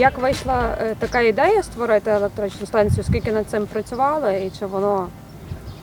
Як вийшла е, така ідея створити електричну станцію? Скільки над цим працювали, і чи воно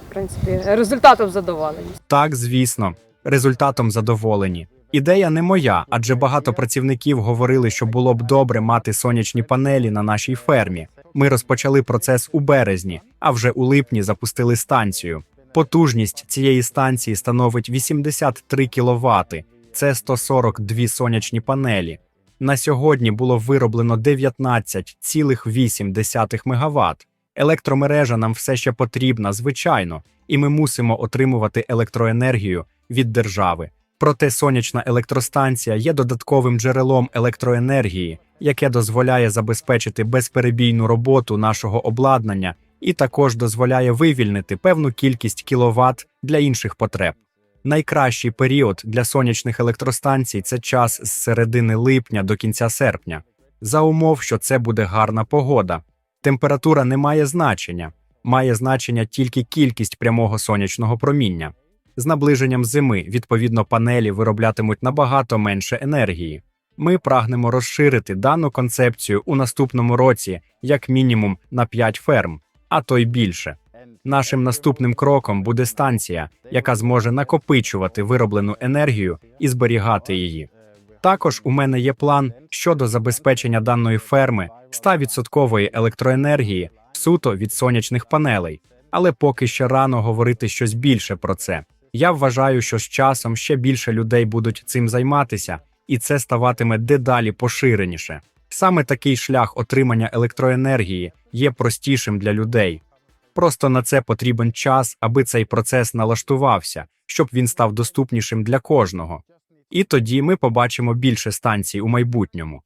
в принципі результатом задоволені? Так, звісно, результатом задоволені. Ідея не моя, адже багато працівників говорили, що було б добре мати сонячні панелі на нашій фермі. Ми розпочали процес у березні, а вже у липні запустили станцію. Потужність цієї станції становить 83 кВт. Це 142 сонячні панелі. На сьогодні було вироблено 19,8 МВт. Електромережа нам все ще потрібна, звичайно, і ми мусимо отримувати електроенергію від держави. Проте сонячна електростанція є додатковим джерелом електроенергії, яке дозволяє забезпечити безперебійну роботу нашого обладнання і також дозволяє вивільнити певну кількість кіловат для інших потреб. Найкращий період для сонячних електростанцій це час з середини липня до кінця серпня, за умов, що це буде гарна погода. Температура не має значення, має значення тільки кількість прямого сонячного проміння. З наближенням зими, відповідно, панелі вироблятимуть набагато менше енергії. Ми прагнемо розширити дану концепцію у наступному році як мінімум на 5 ферм, а то й більше. Нашим наступним кроком буде станція, яка зможе накопичувати вироблену енергію і зберігати її. Також у мене є план щодо забезпечення даної ферми 100% електроенергії суто від сонячних панелей, але поки ще рано говорити щось більше про це. Я вважаю, що з часом ще більше людей будуть цим займатися, і це ставатиме дедалі поширеніше. Саме такий шлях отримання електроенергії є простішим для людей. Просто на це потрібен час, аби цей процес налаштувався, щоб він став доступнішим для кожного. І тоді ми побачимо більше станцій у майбутньому.